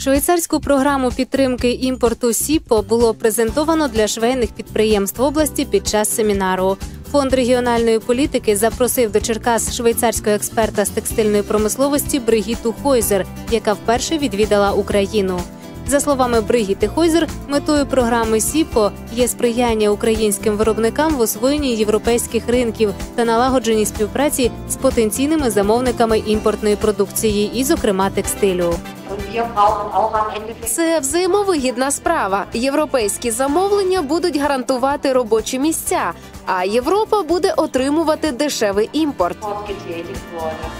Швейцарську програму підтримки імпорту СІПО було презентовано для швейних підприємств області під час семінару. Фонд регіональної політики запросив до Черкас швейцарського експерта з текстильної промисловості Бригіту Хойзер, яка вперше відвідала Україну. За словами Бригіти Хойзер, метою програми СІПО є сприяння українським виробникам в освоєнні європейських ринків та налагодженні співпраці з потенційними замовниками імпортної продукції, і, зокрема, текстилю. Це взаємовигідна справа. Європейські замовлення будуть гарантувати робочі місця, а Європа буде отримувати дешевий імпорт.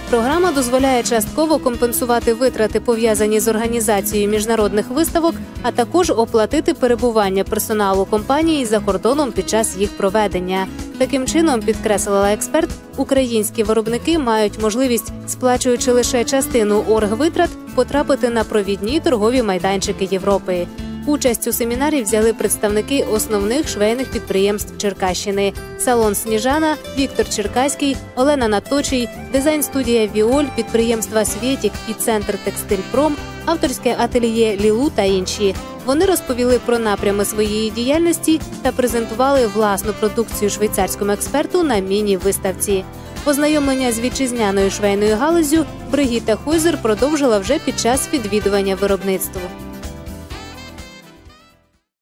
Програма дозволяє частково компенсувати витрати, пов'язані з організацією міжнародних виставок, а також оплатити перебування персоналу компанії за кордоном під час їх проведення. Таким чином, підкреслила експерт, українські виробники мають можливість, сплачуючи лише частину оргвитрат, потрапити на провідні торгові майданчики Європи. Участь у семінарі взяли представники основних швейних підприємств Черкащини: салон Сніжана, Віктор Черкаський, Олена Наточий, дизайн-студія Віоль, підприємства Свєтік і центр Текстильпром, авторське ательє Лілу та інші. Вони розповіли про напрями своєї діяльності та презентували власну продукцію швейцарському експерту на міні-виставці. Познайомлення з вітчизняною швейною галузю Бригіта Хойзер продовжила вже під час відвідування виробництва.